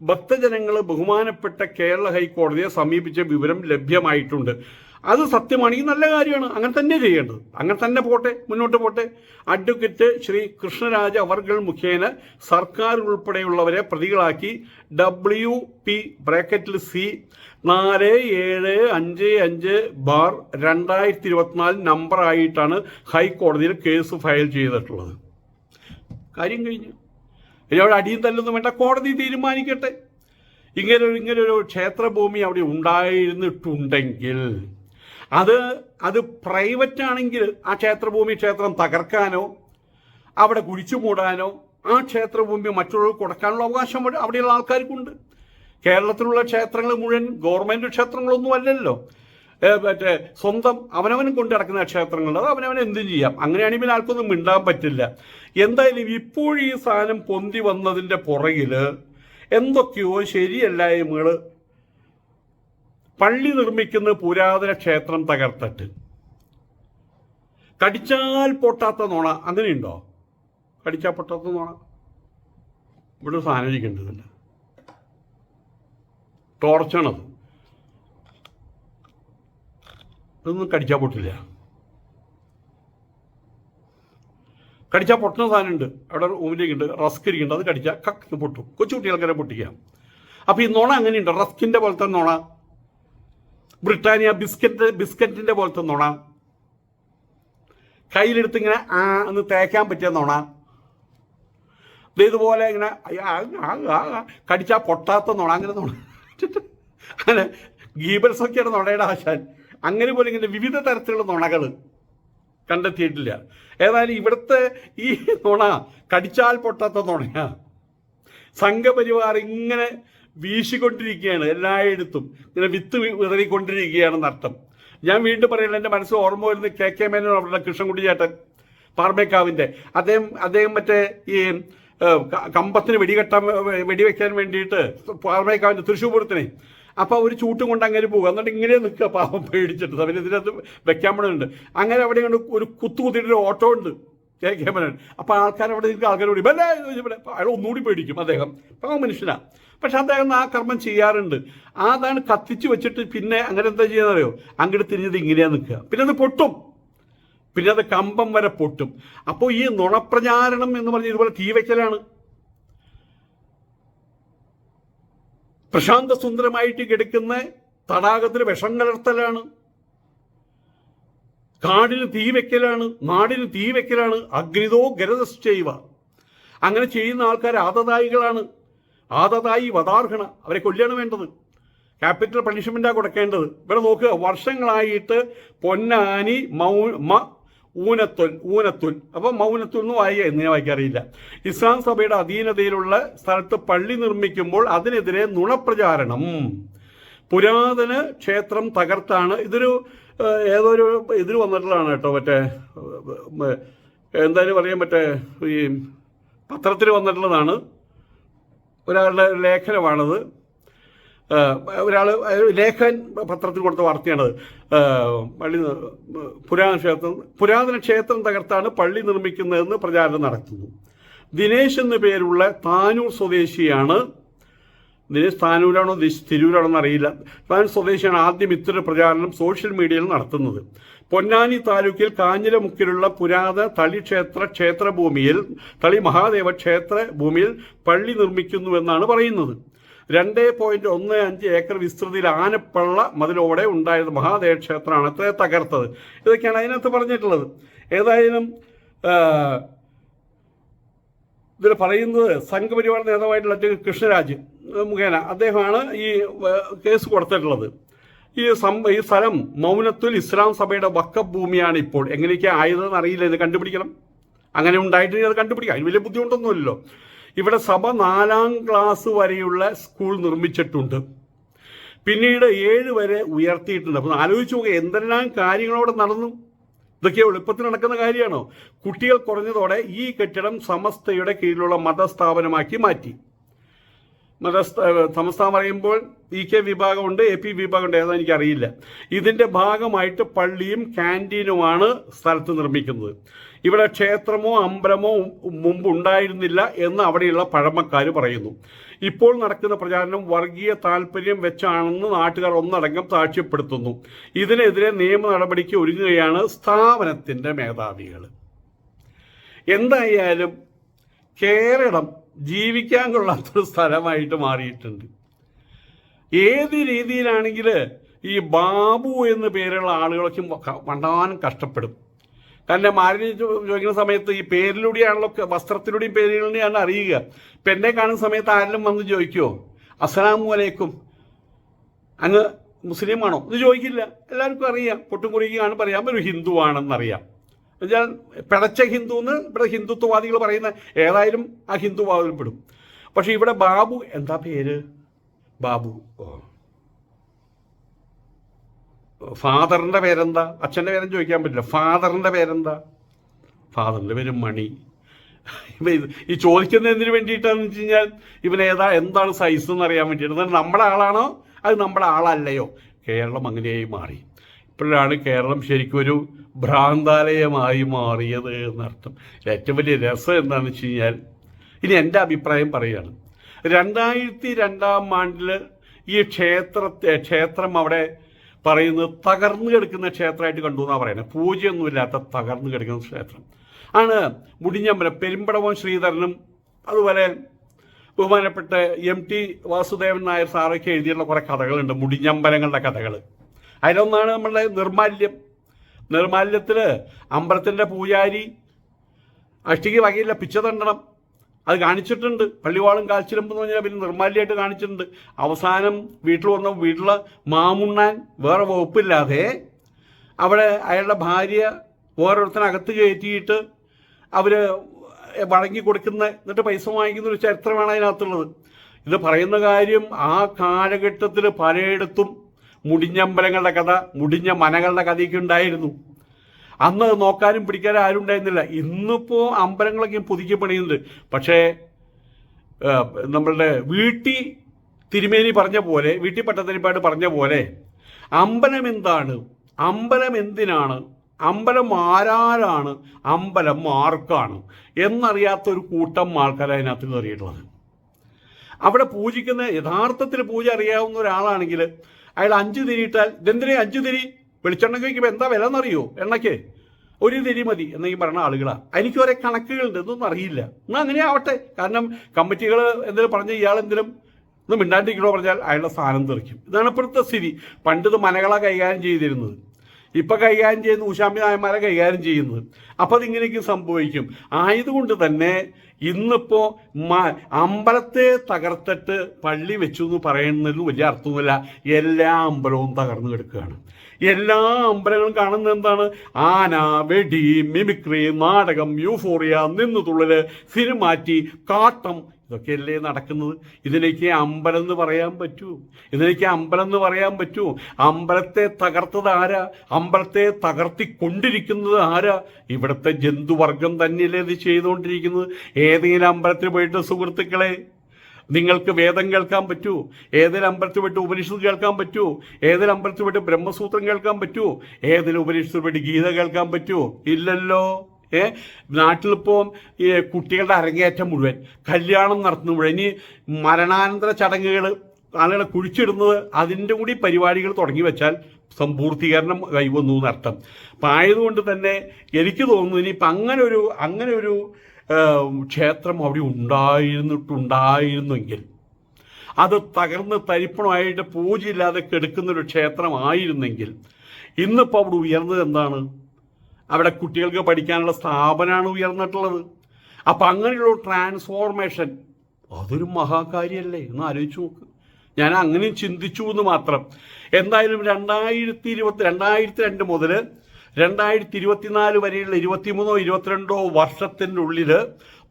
ഭക്തജനങ്ങൾ ബഹുമാനപ്പെട്ട കേരള ഹൈക്കോടതിയെ സമീപിച്ച വിവരം ലഭ്യമായിട്ടുണ്ട്. അത് സത്യമാണെങ്കിൽ നല്ല കാര്യമാണ്. അങ്ങനെ തന്നെ ചെയ്യേണ്ടത്. അങ്ങനെ തന്നെ പോട്ടെ മുന്നോട്ട് പോട്ടെ. അഡ്വക്കേറ്റ് ശ്രീ കൃഷ്ണരാജ അവർകൾ മുഖേന സർക്കാർ ഉൾപ്പെടെയുള്ളവരെ പ്രതികളാക്കി ഡബ്ല്യു പി ബ്രാക്കറ്റിൽ സി നാല് ഏഴ് അഞ്ച് അഞ്ച് ബാർ രണ്ടായിരത്തി ഇരുപത്തിനാല് നമ്പറായിട്ടാണ് ഹൈക്കോടതിയിൽ കേസ് ഫയൽ ചെയ്തിട്ടുള്ളത്. കാര്യം കഴിഞ്ഞു. ഇനി അവിടെ അടിയും തല്ലൊന്നും വേണ്ട. കോടതി തീരുമാനിക്കട്ടെ. ഇങ്ങനെ ഇങ്ങനെ ഒരു ക്ഷേത്രഭൂമി അവിടെ ഉണ്ടായിരുന്നിട്ടുണ്ടെങ്കിൽ അത് അത് പ്രൈവറ്റ് ആണെങ്കിൽ ആ ക്ഷേത്രഭൂമി ക്ഷേത്രം തകർക്കാനോ അവിടെ കുഴിച്ചു മൂടാനോ ആ ക്ഷേത്രഭൂമി മറ്റുള്ളവർക്ക് കൊടുക്കാനുള്ള അവകാശം അവിടെ- അവിടെയുള്ള ആൾക്കാർക്കുണ്ട്. കേരളത്തിലുള്ള ക്ഷേത്രങ്ങൾ മുഴുവൻ ഗവൺമെന്റ് ക്ഷേത്രങ്ങളൊന്നും അല്ലല്ലോ. മറ്റേ സ്വന്തം അവനവനും കൊണ്ട് നടക്കുന്ന ക്ഷേത്രങ്ങൾ അത് അവനവൻ എന്തും ചെയ്യാം. അങ്ങനെയാണെങ്കിൽ ആൾക്കൊന്നും മിണ്ടാൻ പറ്റില്ല. എന്തായാലും ഇപ്പോഴീ ഈ സാധനം പൊന്തി വന്നതിന്റെ പുറകിൽ എന്തൊക്കെയോ ശരിയല്ലായ്മകൾ പള്ളി നിർമ്മിക്കുന്ന പുരാതന ക്ഷേത്രം തകർത്തിട്ട്. കടിച്ചാൽ പൊട്ടാത്ത നോണ അങ്ങനെയുണ്ടോ? കടിച്ചാൽ പൊട്ടാത്ത നോണ? ഇവിടെ ഒരു സാധനം ഇതൊന്നും കടിച്ചാൽ പൊട്ടില്ല. കടിച്ചാൽ പൊട്ടുന്ന സാധനമുണ്ട്. അവിടെ ഉമിലേക്കുണ്ട് റസ്ക് ഇരിക്കുന്നുണ്ട്. അത് കടിച്ചാൽ കക്ക് പൊട്ടും. കൊച്ചു കുട്ടികൾക്കരെ പൊട്ടിക്കാം. അപ്പോൾ ഈ നുണ അങ്ങനെയുണ്ട്. റസ്കിന്റെ പോലത്തെ നുണ. ബ്രിട്ടാനിയ ബിസ്ക്കറ്റ് ബിസ്ക്കറ്റിന്റെ പോലത്തെ നുണ. കയ്യിലെടുത്ത് ഇങ്ങനെ ആ എന്ന് തേക്കാൻ പറ്റിയ നുണ. ഇതുപോലെ ഇങ്ങനെ കടിച്ചാ പൊട്ടാത്ത നുണ അങ്ങനെ നുണ. അങ്ങനെ ഗീബൽസൊക്കെയാണ് നുണയുടെ ആശാൻ. അങ്ങനെ പോലെ ഇങ്ങനെ വിവിധ തരത്തിലുള്ള നുണകൾ കണ്ടെത്തിയിട്ടില്ല. ഏതായാലും ഇവിടുത്തെ ഈ നുണ കടിച്ചാൽ പൊട്ടാത്ത നുണയാ. സംഘപരിവാർ ഇങ്ങനെ വീശിക്കൊണ്ടിരിക്കുകയാണ് എല്ലായിടത്തും. ഇങ്ങനെ വിത്ത് വിതറിക്കൊണ്ടിരിക്കുകയാണെന്ന് അർത്ഥം. ഞാൻ വീണ്ടും പറയുന്നത് എന്റെ മനസ്സ് ഓർമ്മ വരുന്ന കെ കെ മേനോൻ അവരുടെ കൃഷ്ണൻകുട്ടി ചേട്ടൻ പാർമേക്കാവിന്റെ. അദ്ദേഹം അദ്ദേഹം മറ്റേ ഈ കമ്പത്തിന് വെടികെട്ടാൻ വെടിവെക്കാൻ വേണ്ടിയിട്ട് പാർമേക്കാവിന്റെ തൃശ്ശൂപുരത്തിനെ അപ്പോൾ ഒരു ചൂട്ടും കൊണ്ട് അങ്ങനെ പോകും എന്നിട്ട് ഇങ്ങനെ നിൽക്കുക. പാവം പേടിച്ചിട്ട്. അവരിതിനകത്ത് വെക്കാൻ പറ്റുന്നുണ്ട് അങ്ങനെ അവിടെ ഒരു കുത്തു കുത്തിയിട്ടൊരു ഓട്ടോ ഉണ്ട്. കെ കെ അപ്പോൾ ആൾക്കാർ അവിടെ നിൽക്കുക ആൾക്കാർ കൂടി ബല്ലേ അയാൾ ഒന്നുകൂടി പേടിക്കും അദ്ദേഹം. പാവം മനുഷ്യനാണ് പക്ഷെ അദ്ദേഹം ആ കർമ്മം ചെയ്യാറുണ്ട്. അതാണ് കത്തിച്ച് വെച്ചിട്ട് പിന്നെ അങ്ങനെ എന്താ ചെയ്യുന്നറിയോ അങ്ങോട്ട് തിരിഞ്ഞത് ഇങ്ങനെയാണ് നിൽക്കുക. പിന്നെ അത് പൊട്ടും. പിന്നെ അത് കമ്പം വരെ പൊട്ടും. അപ്പോൾ ഈ നുണപ്രചാരണം എന്ന് പറഞ്ഞ ഇതുപോലെ തീ വെച്ചലാണ് പ്രശാന്ത സുന്ദരമായിട്ട് കിടക്കുന്ന തടാകത്തിൽ വിഷം കലർത്തലാണ്. കാടിന് തീ വെക്കലാണ് നാടിന് തീ വെക്കലാണ് അഗ്നിതോ ഗരതശ്ചൈവ അങ്ങനെ ചെയ്യുന്ന ആൾക്കാർ ആദതായികളാണ്. ആദതായി വതാർഹണ അവരെ കൊല്ലാണ് വേണ്ടത്. ക്യാപിറ്റൽ പണിഷ്മെന്റാണ് കൊടുക്കേണ്ടത്. ഇവിടെ നോക്കുക വർഷങ്ങളായിട്ട് പൊന്നാനി മൗ മ ഊനത്തൊൽ ഊനത്തുൽ. അപ്പൊ മൗനത്തുൽ എന്ന് വായിക്കുക എന്ന് വായിക്കാറിയില്ല? ഇസ്ലാം സഭയുടെ അധീനതയിലുള്ള സ്ഥലത്ത് പള്ളി നിർമ്മിക്കുമ്പോൾ അതിനെതിരെ നുണപ്രചാരണം. പുരാതന ക്ഷേത്രം തകർത്താണ്. ഇതൊരു ഏതൊരു ഇതിൽ വന്നിട്ടുള്ളതാണ് കേട്ടോ മറ്റേ എന്തായാലും പറയാൻ മറ്റേ ഈ പത്രത്തിൽ വന്നിട്ടുള്ളതാണ്. ഒരാളുടെ ലേഖനമാണത്. ഒരാൾ ലേഖൻ പത്രത്തിൽ കൊടുത്ത വാർത്തയാണത്. പള്ളി പുരാതന ക്ഷേത്രം പുരാതന ക്ഷേത്രം തകർത്താണ് പള്ളി നിർമ്മിക്കുന്നതെന്ന് പ്രചാരണം നടത്തുന്നു. ദിനേശ് എന്നു പേരുള്ള താനൂർ സ്വദേശിയാണ് ദിനേശ് ദിശ് തിരൂരാണോ എന്നറിയില്ല താൻ സ്വദേശിയാണ് ആദ്യം ഇത്തരം പ്രചാരണം സോഷ്യൽ മീഡിയയിൽ നടത്തുന്നത്. പൊന്നാനി താലൂക്കിൽ കാഞ്ഞിരമുക്കിലുള്ള പുരാത തളി ക്ഷേത്ര ക്ഷേത്രഭൂമിയിൽ തളി മഹാദേവ ക്ഷേത്ര ഭൂമിയിൽ പള്ളി നിർമ്മിക്കുന്നുവെന്നാണ് പറയുന്നത്. രണ്ട് പോയിന്റ് ഒന്ന് അഞ്ച് ഏക്കർ വിസ്തൃതിയിൽ ആനപ്പള്ള മതിലോടെ ഉണ്ടായിരുന്ന മഹാദേവ ക്ഷേത്രമാണ് അത്ര തകർത്തത്. ഇതൊക്കെയാണ് അതിനകത്ത് പറഞ്ഞിട്ടുള്ളത്. ഏതായാലും ഇതിൽ പറയുന്നത് സംഘപരിവാർ നേതാവായിട്ടുള്ള കൃഷ്ണരാജ്. മുഖേന അദ്ദേഹമാണ് ഈ കേസ് കൊടുത്തിട്ടുള്ളത്. ഈ സം ഈ സ്ഥലം മൗനത്തുൽ ഇസ്ലാം സഭയുടെ വക്കപ്പ് ഭൂമിയാണ് ഇപ്പോൾ. എങ്ങനെയൊക്കെ ആയതെന്ന് അറിയില്ല. ഇത് കണ്ടുപിടിക്കണം. അങ്ങനെ ഉണ്ടായിട്ട് അത് കണ്ടുപിടിക്കാം. അതിന് വലിയ ബുദ്ധിമുട്ടൊന്നുമില്ലല്ലോ. ഇവിടെ സഭ നാലാം ക്ലാസ് വരെയുള്ള സ്കൂൾ നിർമ്മിച്ചിട്ടുണ്ട്. പിന്നീട് ഏഴ് വരെ ഉയർത്തിയിട്ടുണ്ട്. അപ്പം ആലോചിച്ച് നോക്കുക എന്തെല്ലാം കാര്യങ്ങളവിടെ നടന്നു? ഇതൊക്കെ എളുപ്പത്തിൽ നടക്കുന്ന കാര്യമാണോ? കുട്ടികൾ കുറഞ്ഞതോടെ ഈ കെട്ടിടം സമസ്തയുടെ കീഴിലുള്ള മതസ്ഥാപനമാക്കി മാറ്റി. സമസ്ത പറയുമ്പോൾ ഇ കെ വിഭാഗമുണ്ട് എ പി വിഭാഗമുണ്ട് ഏതാ എനിക്കറിയില്ല. ഇതിന്റെ ഭാഗമായിട്ട് പള്ളിയും ക്യാന്റീനുമാണ് സ്ഥലത്ത് നിർമ്മിക്കുന്നത്. ഇവിടെ ക്ഷേത്രമോ അമ്പലമോ മുമ്പ് ഉണ്ടായിരുന്നില്ല എന്ന് അവിടെയുള്ള പഴമക്കാർ പറയുന്നു. ഇപ്പോൾ നടക്കുന്ന പ്രചാരണം വർഗീയ താല്പര്യം വെച്ചാണെന്ന് നാട്ടുകാർ ഒന്നടങ്കം സാക്ഷ്യപ്പെടുത്തുന്നു. ഇതിനെതിരെ നിയമ നടപടിക്ക് ഒരുങ്ങുകയാണ് സ്ഥാപനത്തിന്റെ മേധാവികൾ എന്തായാലും കേരളം ജീവിക്കാൻ കൊള്ളാത്തൊരു സ്ഥലമായിട്ട് മാറിയിട്ടുണ്ട്. ഏത് രീതിയിലാണെങ്കിൽ ഈ ബാബു എന്ന് പേരുള്ള ആളുകളൊക്കെ വണ്ടാനും കഷ്ടപ്പെടും. കാരണം ആരും ചോദിക്കുന്ന സമയത്ത് ഈ പേരിലൂടെയാണല്ലോ വസ്ത്രത്തിലൂടെയും പേരിലൂടെയാണ് അറിയുക. ഇപ്പം എന്നെ കാണുന്ന സമയത്ത് ആരെങ്കിലും വന്ന് ചോദിക്കുമോ അസ്സലാമു അലൈക്കും. അങ്ങ് മുസ്ലിമാണോ? ഇത് ചോദിക്കില്ല. എല്ലാവർക്കും അറിയാം. പൊട്ടും പറയാം. ഒരു ഹിന്ദു ആണെന്നറിയാം എന്നുവെച്ചാൽ പിടച്ച ഹിന്ദു എന്ന് ഇവിടെ ഹിന്ദുത്വവാദികൾ പറയുന്ന ഏതായാലും ആ ഹിന്ദുവാദിൽ പെടും. പക്ഷെ ഇവിടെ ബാബു എന്താ പേര്? ബാബു. ഫാദറിന്റെ പേരെന്താ? അച്ഛന്റെ പേരെന്ന് ചോദിക്കാൻ പറ്റില്ല. ഫാദറിന്റെ പേരെന്താ? ഫാദറിന്റെ പേര് മണി. ഈ ചോദിക്കുന്ന ഈ ചോദിക്കുന്നതിന് വേണ്ടിയിട്ടാന്ന് വെച്ച് കഴിഞ്ഞാൽ ഇവൻ ഏതാ എന്താണ് സൈസ് എന്ന് അറിയാൻ വേണ്ടിയിട്ട്. നമ്മുടെ ആളാണോ? അത് നമ്മുടെ ആളല്ലയോ? കേരളം അങ്ങനെയായി മാറി. ഇപ്പോഴാണ് കേരളം ശരിക്കും ഒരു ഭ്രാന്താലയമായി മാറിയത് എന്നർത്ഥം. ഏറ്റവും വലിയ രസം എന്താണെന്ന് വെച്ച് കഴിഞ്ഞാൽ ഇനി എന്റെ അഭിപ്രായം പറയുകയാണ്. രണ്ടായിരത്തി രണ്ടാം ആണ്ടിൽ ഈ ക്ഷേത്രത്തെ ക്ഷേത്രം അവിടെ പറയുന്നത് തകർന്നു കിടക്കുന്ന ക്ഷേത്രമായിട്ട് കണ്ടു എന്നാണ് പറയുന്നത്. പൂജയൊന്നുമില്ലാത്ത തകർന്നു കിടക്കുന്ന ക്ഷേത്രം. ആണ് മുടിഞ്ഞമ്പലം പെരുമ്പടവം ശ്രീധരനും അതുപോലെ ബഹുമാനപ്പെട്ട എം ടി വാസുദേവൻ നായർ സാറൊക്കെ എഴുതിയിട്ടുള്ള കുറേ കഥകളുണ്ട് മുടിഞ്ഞമ്പലങ്ങളുടെ കഥകൾ അതിലൊന്നാണ് നമ്മളുടെ നിർമാല്യം. നിർമാല്യത്തിൽ അമ്പലത്തിന്റെ പൂജാരി അഷ്ടിക്ക് വകയില്ല പിച്ച തണ്ടണം. അത് കാണിച്ചിട്ടുണ്ട്. പള്ളിവാളും കാൽച്ചിലമ്പ് എന്ന് പറഞ്ഞാൽ പിന്നെ നിർമാല്യമായിട്ട് കാണിച്ചിട്ടുണ്ട്. അവസാനം വീട്ടിൽ വന്ന വീട്ടിലെ മാമുണ്ണാൻ വേറെ വകുപ്പില്ലാതെ അവിടെ അയാളുടെ ഭാര്യ ഓരോരുത്തരകത്ത് കയറ്റിയിട്ട് അവർ വഴങ്ങി കൊടുക്കുന്ന എന്നിട്ട് പൈസ വാങ്ങിക്കുന്ന ഒരു ചരിത്രമാണ് അതിനകത്തുള്ളത്. ഇത് പറയുന്ന കാര്യം ആ കാലഘട്ടത്തിൽ പലയിടത്തും മുടിഞ്ഞമ്പലങ്ങളുടെ കഥ മുടിഞ്ഞ മനകളുടെ കഥയൊക്കെ ഉണ്ടായിരുന്നു. അന്ന് നോക്കാനും പിടിക്കാനും ആരും ഉണ്ടായിരുന്നില്ല. ഇന്നിപ്പോ അമ്പലങ്ങളൊക്കെ പുതുക്കി പണിയുന്നുണ്ട് പക്ഷേ നമ്മളുടെ വീട്ടി തിരുമേനി പറഞ്ഞ പോലെ വീട്ടി പട്ടത്തിരിപ്പാട് പറഞ്ഞ പോലെ അമ്പലം എന്താണ്? അമ്പലം എന്തിനാണ്? അമ്പലം ആരാരാണ്? അമ്പലം ആർക്കാണ്? എന്നറിയാത്ത ഒരു കൂട്ടം ആൾക്കാരെ അതിനകത്ത് കയറിയിട്ടുള്ളത്. അവിടെ പൂജിക്കുന്ന യഥാർത്ഥത്തിൽ പൂജ അറിയാവുന്ന ഒരാളാണെങ്കിൽ അയാൾ അഞ്ച് തിരിയിട്ടാൽ ഇതെന്തിനാ അഞ്ച് തിരി? വെളിച്ചെണ്ണയ്ക്ക് വയ്ക്കുമ്പോൾ എന്താ വില എന്നറിയോ? എണ്ണയ്ക്ക്. ഒരു തിരി മതി എന്നെങ്കിൽ പറയുന്ന ആളുകളാണ് എനിക്ക് ഒരേ കണക്കുകളുണ്ട് ഇതൊന്നും അറിയില്ല. എന്നാൽ അങ്ങനെ ആവട്ടെ. കാരണം കമ്മിറ്റികൾ എന്തെങ്കിലും പറഞ്ഞ് ഇയാൾ എന്തെങ്കിലും ഒന്ന് മിണ്ടാണ്ടിരിക്കണോ പറഞ്ഞാൽ അയാളുടെ സ്ഥാനം തെറിക്കും. ഇതാണ് ഇപ്പോഴത്തെ സ്ഥിതി. പണ്ടിത് മനകളാണ് മനകളെ കൈകാര്യം ചെയ്തിരുന്നത്. ഇപ്പൊ കൈകാര്യം ചെയ്യുന്ന ഉഷാമി നായന്മാരെ കൈകാര്യം ചെയ്യുന്നത്. അപ്പൊ അതിങ്ങനെയൊക്കെ സംഭവിക്കും. ആയതുകൊണ്ട് തന്നെ ഇന്നിപ്പോ അമ്പലത്തെ തകർത്തിട്ട് പള്ളി വെച്ചു എന്ന് പറയുന്നതിൽ വലിയ അർത്ഥമൊന്നുമില്ല. എല്ലാ അമ്പലവും തകർന്നു കിടക്കുകയാണ്. എല്ലാ അമ്പലങ്ങളും കാണുന്നത് എന്താണ്? ആന വെടി മിമിക്രി നാടകം യൂഫോറിയ നിന്നു തുള്ളൽ സിനിമാറ്റി കാട്ടം ഇതൊക്കെയല്ലേ നടക്കുന്നത്? ഇതിലേക്ക് അമ്പലം എന്ന് പറയാൻ പറ്റൂ. ഇതിലേക്ക് അമ്പലം എന്ന് പറയാൻ പറ്റൂ. അമ്പലത്തെ തകർത്തത് ആരാ? അമ്പലത്തെ തകർത്തിക്കൊണ്ടിരിക്കുന്നത് ആരാ? ഇവിടുത്തെ ജന്തുവർഗം തന്നെയല്ലേ ഇത് ചെയ്തുകൊണ്ടിരിക്കുന്നത്. ഏതെങ്കിലും അമ്പലത്തിൽ പോയിട്ട് സുഹൃത്തുക്കളെ നിങ്ങൾക്ക് വേദം കേൾക്കാൻ പറ്റൂ. ഏതൊരു അമ്പലത്തിൽ പോയിട്ട് ഉപനിഷത്ത് കേൾക്കാൻ പറ്റൂ. ഏതൊരു അമ്പലത്തിൽ പോയിട്ട് ബ്രഹ്മസൂത്രം കേൾക്കാൻ പറ്റൂ. ഏതൊരു ഉപനിഷത്തിൽ പോയിട്ട് ഗീത കേൾക്കാൻ പറ്റൂ. ഇല്ലല്ലോ. ഏ? നാട്ടിലിപ്പോൾ ഈ കുട്ടികളുടെ അരങ്ങേറ്റം മുഴുവൻ കല്യാണം നടത്തുന്ന ഇനി മരണാനന്തര ചടങ്ങുകൾ ആളുകളെ കുഴിച്ചിടുന്നത് അതിന്റെ കൂടി പരിപാടികൾ തുടങ്ങി വെച്ചാൽ സമ്പൂർത്തീകരണം കൈവന്നു എന്നർത്ഥം. അപ്പം ആയതുകൊണ്ട് തന്നെ എനിക്ക് തോന്നുന്നു ഇനിയിപ്പം അങ്ങനെ ഒരു അങ്ങനെ ഒരു ക്ഷേത്രം അവിടെ ഉണ്ടായിരുന്നിട്ടുണ്ടായിരുന്നെങ്കിൽ അത് തകർന്ന് തരിപ്പണമായിട്ട് പൂജയില്ലാതെ കെടുക്കുന്നൊരു ക്ഷേത്രമായിരുന്നെങ്കിൽ ഇന്നിപ്പോൾ അവിടെ ഉയർന്നത് എന്താണ്? അവിടെ കുട്ടികൾക്ക് പഠിക്കാനുള്ള സ്ഥാപനമാണ് ഉയർന്നിട്ടുള്ളത്. അപ്പം അങ്ങനെയുള്ള ട്രാൻസ്ഫോർമേഷൻ അതൊരു മഹാകാര്യല്ലേ? എന്ന് ആലോചിച്ച് നോക്ക്. ഞാൻ അങ്ങനെ ചിന്തിച്ചു എന്ന് മാത്രം. എന്തായാലും രണ്ടായിരത്തി ഇരുപത്തി രണ്ടായിരത്തി രണ്ട് മുതൽ രണ്ടായിരത്തി ഇരുപത്തിനാല് വരെയുള്ള ഇരുപത്തിമൂന്നോ ഇരുപത്തിരണ്ടോ വർഷത്തിന്റെ ഉള്ളിൽ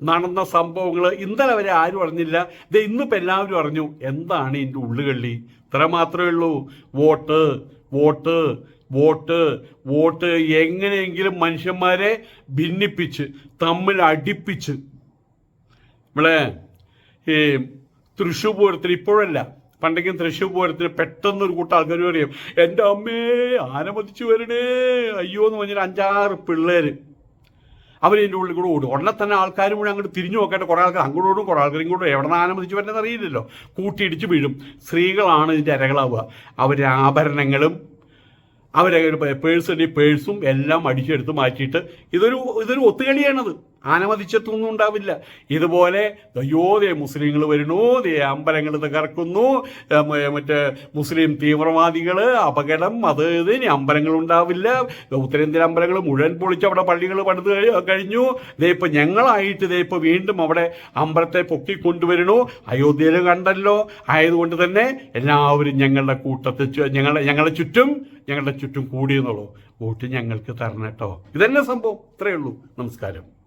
നടന്ന സംഭവങ്ങൾ ഇന്നലെ വരെ ആരും അറിഞ്ഞില്ല. ഇത് ഇന്നിപ്പോൾ എല്ലാവരും അറിഞ്ഞു. എന്താണ് ഇതിന്റെ ഉള്ളുകള്ളി? ഇത്ര മാത്രമേ ഉള്ളൂ. വോട്ട് വോട്ട് വോട്ട് വോട്ട് എങ്ങനെയെങ്കിലും മനുഷ്യന്മാരെ ഭിന്നിപ്പിച്ച് തമ്മിൽ അടിപ്പിച്ച്. നമ്മളെ ഈ തൃശ്ശൂർ പൂരത്തിന് ഇപ്പോഴല്ല പണ്ടെങ്കിലും തൃശ്ശൂർ പൂരത്തിന് പെട്ടെന്ന് ഒരു കൂട്ടം ആൾക്കാർ പറയും എന്റെ അമ്മേ ആനമതിച്ചു വരണേ അയ്യോ എന്ന് പറഞ്ഞാൽ അഞ്ചാറ് പിള്ളേര്. എന്റെ ഉള്ളിൽ കൂടെ ഓടും. ഉടനെ തന്നെ ആൾക്കാരും കൂടെ അങ്ങോട്ട് തിരിഞ്ഞു നോക്കട്ടെ. കുറേ ആൾക്കാർ അങ്ങോട്ട് ഓടും കുറേ ആൾക്കാർ ഇങ്ങോട്ടും എവിടെ നിന്ന് ആനമതിച്ച് വരുന്നത് അറിയില്ലല്ലോ. കൂട്ടിയിടിച്ച് വീഴും. സ്ത്രീകളാണ് ഇതിന്റെ ഇരകളാവുക. അവരുടെ ആഭരണങ്ങളും അവരെ പേഴ്സ് പേഴ്സും എല്ലാം അടിച്ചെടുത്ത് മാറ്റിയിട്ട് ഇതൊരു ഇതൊരു ഒത്തുകളിയാണത്. ആനമതിച്ചത്തൊന്നും ഉണ്ടാവില്ല. ഇതുപോലെ അയ്യോ ദേ മുസ്ലിങ്ങൾ വരുന്നു ദേ അമ്പലങ്ങൾ തകർക്കുന്നു മറ്റേ മുസ്ലിം തീവ്രവാദികൾ അപകടം അത് ഇത് ഇനി അമ്പലങ്ങൾ ഉണ്ടാവില്ല. ഉത്തരേന്ത്യൻ അമ്പലങ്ങൾ മുഴുവൻ പൊളിച്ച് അവിടെ പള്ളികൾ പണിത് കഴിഞ്ഞു. ദേ ഞങ്ങളായിട്ട് ദേ വീണ്ടും അവിടെ അമ്പലത്തെ പൊക്കിക്കൊണ്ടുവരുന്നു. അയോധ്യയിൽ കണ്ടല്ലോ. ആയതുകൊണ്ട് തന്നെ എല്ലാവരും ഞങ്ങളുടെ കൂട്ടത്തിൽ ഞങ്ങളുടെ ഞങ്ങളുടെ ചുറ്റും ഞങ്ങളുടെ ചുറ്റും കൂടിയെന്നുള്ളൂ വോട്ട് ഞങ്ങൾക്ക് തരണം കേട്ടോ. ഇതന്നെ സംഭവം. ഇത്രയേ ഉള്ളൂ. നമസ്കാരം.